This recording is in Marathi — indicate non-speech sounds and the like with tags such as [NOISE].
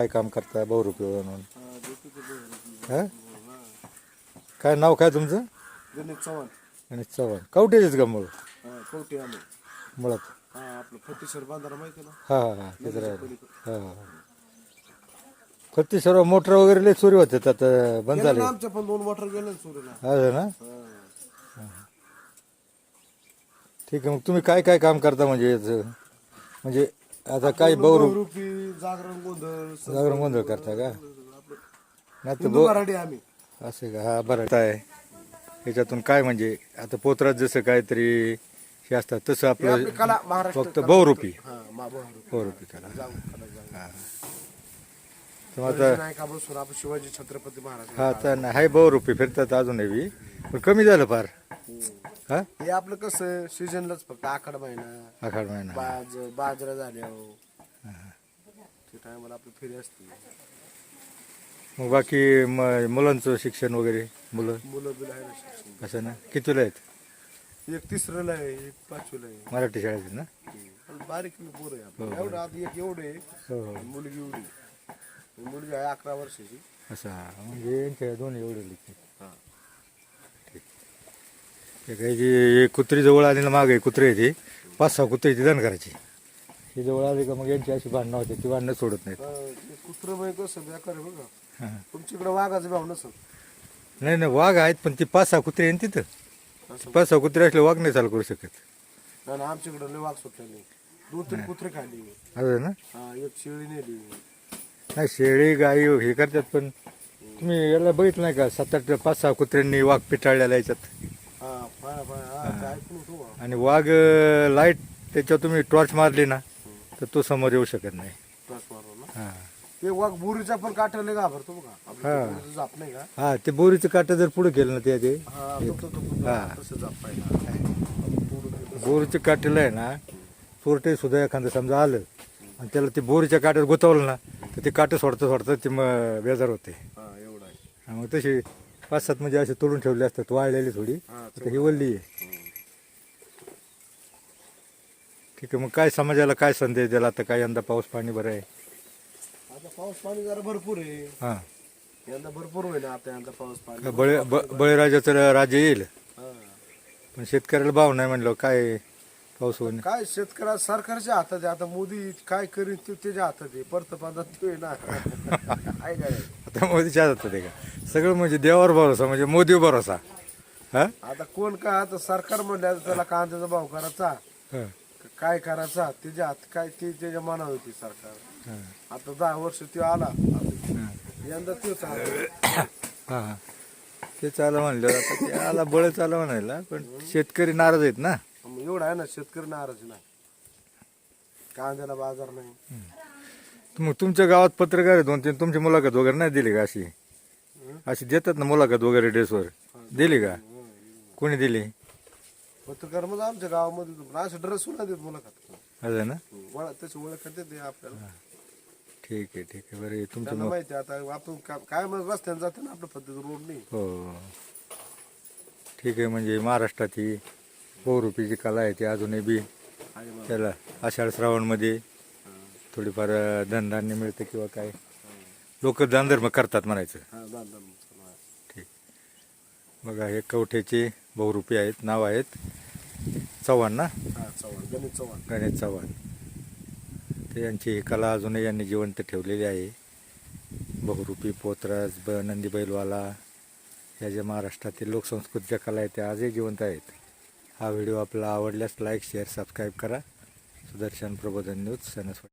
काय काम करता बहुरूपी म्हणून. हा? काय नाव काय तुमचं? गणेश चव्हाण. गणेश चव्हाण. कवटेचेच का मूळ? हा, कवठे आम्ही. मुळात. हा आपलं फतेश्वर बांधारा माहिती ना? हा हा हा तेच राहिलं हा हा फक्त सर्व मोटर वगैरे लय चोरी होते आता बंद गेलं झाले. ना आमच्या पण दोन वॉटर गेले सुरूला असं ना? ठीक आहे मग तुम्ही काय काय काम करता म्हणजे याचं? म्हणजे आता काय बहुरूप रुपी जागरण गोंधळ जागरण गोंधळ करता का? नाही तर हिंदू मराठी आम्ही. असे का? हा बरं. काय याच्यातून काय म्हणजे आता पोत्रात जसं काहीतरी हे असतात तसं हे आपली आपलं कला महाराष्ट्र फक्त बहुरूपी. हा मा बहुरूपी. बहुरूपी कला. जाऊ कला जाऊ. तर आता नाही का बसून आपण शिवाजी छत्रपती महाराज. हा तर नाही बहुरूपी फिरतात अजूनही. बी. पण कमी झालं फार. हा? हे आपलं कसं सीजनलाच फक्त आखाड महिना. आखाड महिना. बाज बाजरा झाल्यावर ते टायमाला आपली फेरी असते. मग बाकी म- मुलांचं शिक्षण वगैरे? मुलं? मुलं बिलं आहे ना शिक्षण. असं ना? कितीला आहेत? एक तिसरीला आहे एक पाचवीला आहे. मराठी शाळेत ना? पण बारीक पोर आहे आपलं. एवढं आता एक एवढं आहे. हो हो. मुलगी एवढी. मुलगी आहे अकरा वर्षाची. असं हा. म्हणजे यांच्या दोन एवढे लिखित. हा. ते काही जी कुत्री जवळ आली ना मागे कुत्रे आहे ती. पाच सहा कुत्रे ती दण करायची ही जवळ आली का मग यांची अशी भांडणं होते ती भांडणं सोडत नाहीत. हा, ते कुत्रं बाई कसं बेकार आहे बघा. हा. तुमच्याकडे वाघाचा भाव नसल. नाही नाही वाघ आहेत पण ती पाच सहा कुत्रे आहे ना तिथं. पाच सहा कुत्रे असले वाघ नाही चालू करू शकत. आणि आमच्याकडे लय वाघ सुटले नाही. दोन तीन कुत्रे खाल्ली असं ना? हा एक शेळी नेली. नाही शेळी गाई हे करतात पण तुम्ही याला बघितलं नाही का? सात आठ पाच सहा कुत्र्यांनी वाघ पिटाळलेला याच्यात. आणि वाघ लाइट त्याच्यावर तुम्ही टॉर्च मारली ना तर तो समोर येऊ शकत नाही. हा. ते वाघ बुरीचा पण काठाले घाबरतो बघा. हा. आपल्या जाप नाही का? हा ते बोरीचं काटा जर पुढे केलं ना ते ते हा. बोरीच्या काठीला आहे ना चोरटे सुद्धा एखादं समजा आलं आणि त्याला ते बोरीच्या काट्यात गुतवलं ना तर ते काटे सोडता सोडता ते मग बेजार होते. मग तशी पाच सात म्हणजे असे तोडून ठेवले असतात वाळलेली थोडी. हा, आता ही वल्ली आहे. ठीक आहे मग काय समाजाला काय संदेश द्याला? आता काय यंदा पाऊस पाणी बरं आहे? आता पाऊस पाणी जरा भरपूर आहे. हां. यंदा भरपूर होईल आता यंदा पाऊस पाणी. बळे ब बळीराजाचं राज्य येईल? हा. पण शेतकऱ्याला भाव नाही म्हणलं काय पाऊस होणे काय शेतकऱ्या सरकारच्या हातात आहे. आता मोदी काय करीन ते त्याच्या हातात आहे. पंतप्रधान ते [LAUGHS] आहे ना काय? आता मोदीच्या हातात आहे का? सगळं म्हणजे देवावर भरोसा म्हणजे मोदी भरोसा. हा? आता कोण काय आता सरकार म्हणलं त्याला कांद्याचा भाव करायचा. हा, काय करायचा? त्याच्या हात काय ते त्याच्या मनावर होती सरकार. आता दहा वर्ष ते आला. आता. यंदा तेच आला हा हा. ते चालू म्हणलं आता ते आला बळ चालू म्हणायला पण शेतकरी नाराज आहेत ना. मग एवढं आहे ना शेतकरी नाराज नाही. कांद्याला बाजार नाही. मग तुमच्या गावात पत्रकार आहे दोन तीन तुमची मुलाखत वगैरे नाही दिली का अशी? अशी देतात ना मुलाखत वगैरे ड्रेसवर. दिली का? कोणी दिली? पत्रकार मग आमच्या गावामध्ये असं ड्रेस सुद्धा देत मुलाखत. असं ना? ओळख त्याची ओळख ते आपल्याला. ठीक आहे ठीक आहे. बरं तुमचं त्यांना माहिती आहे आता आपण का- काय मग रस्त्याने जाते ना आपल्या पद्धत रोड नाही. हो. ठीक आहे म्हणजे महाराष्ट्रात ही बहुरूपीची कला आहे ती अजूनही बी आहे बा. त्याला आषाढ श्रावणमध्ये थोडीफार धनधान्य मिळतं किंवा काय? लोक दानधर्म करतात म्हणायचं. हा. ठीक. बघा हे कवठ्याचे बहुरूपी आहेत नाव आहेत. चव्हाण ना? हा चव्हाण गणेश चव्हाण. गणेश चव्हाण. ते यांची ही कला अजूनही यांनी जिवंत ठेवलेली आहे. बहुरूपी पोतराज ब नंदी बैलवाला या ज्या महाराष्ट्रातील लोकसंस्कृतीच्या कला आहेत त्या आजही जिवंत आहेत. हा व्हिडिओ आपला आवडल्यास लाईक शेअर सबस्क्राईब करा. सुदर्शन प्रबोधन न्यूज सणसवाडी